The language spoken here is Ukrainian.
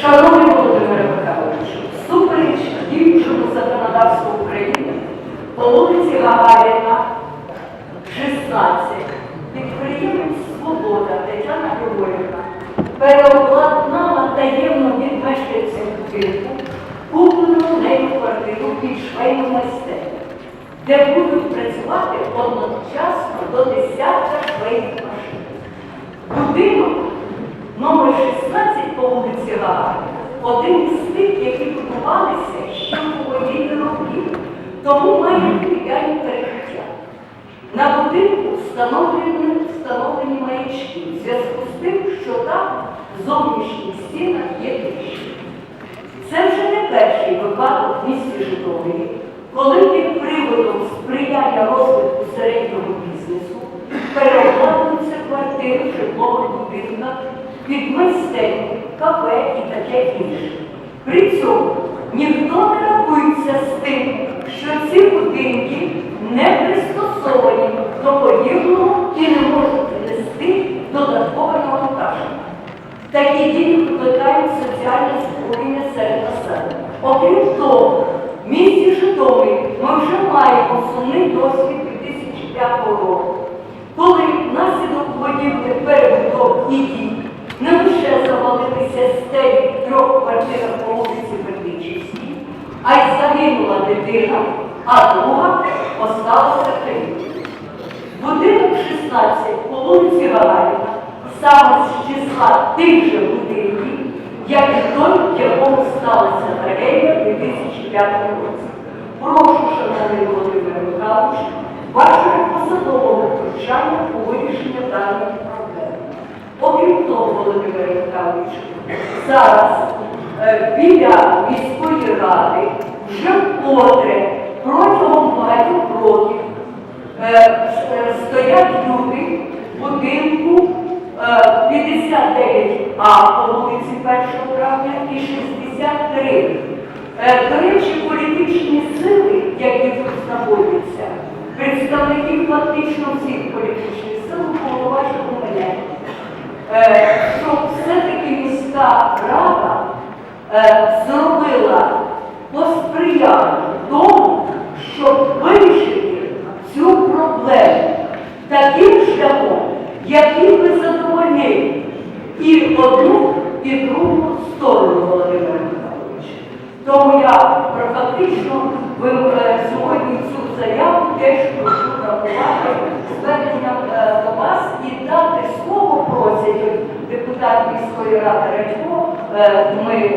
Шановний Володимире Михайловичу, всупереч діючому законодавству України по вулиці Гагаріна, 16, підприємець Свобода Тетяна Григорівна переобладнала таємно від мешканців будинку куплену нею квартиру під швейну майстерню, де будуть працювати одночасно до десятка швейних машин. Будинок номер 16 по вулиці Гагаріна один із тих, які будувалися ще у воєнні роки, тому має дерев'яні перекриття. На будинку встановлені, встановлені маячки в зв'язку з тим, що там в зовнішніх стінах є тріщини. Це вже не перший випадок в місті Житомирі, коли під приводом сприяння розвитку середнього бізнесу переобладнуються квартири в житлових будинках під майстерні, кафе і таке інше. При цьому ніхто не рахується з тим, що ці будинки не пристосовані до подібного і не можуть принести додаткове навантаження. Такі дії викликають соціальне збурення серед населення. Окрім того, в місті Житомирі ми вже маємо сумний досвід 2005 року, коли внаслідок подібних перебудов і дій завалилися стелі в трьох квартирах по вулиці Бердичівській, а й загинула дитина, а друга осталася кривдою. Будинок 16 по вулиці Гагаріна саме з числа тих же будинків, як і той, в якому сталася трагедія в 2005 році. Прошу, шановний Володимир Михайлович, вашого посадового втручання у вирішення даної проблеми. Окрім того, Володимир зараз е, біля міської ради вже вкотре протягом багатьох років Е, е, стоять люди в будинку е, 59А по вулиці 1 травня і 63. Е, До речі, політичні сили, які тут знаходяться, представники фактично всіх політичних сил, повноважили мене, щоб все-таки міська рада е, зробила посприяти тому, щоб вирішити цю проблему таким шляхом, який би задовольнив і одну, і другу сторону Володимира Михайловича. Тому я фактично ви, міської ради Радько, е, ми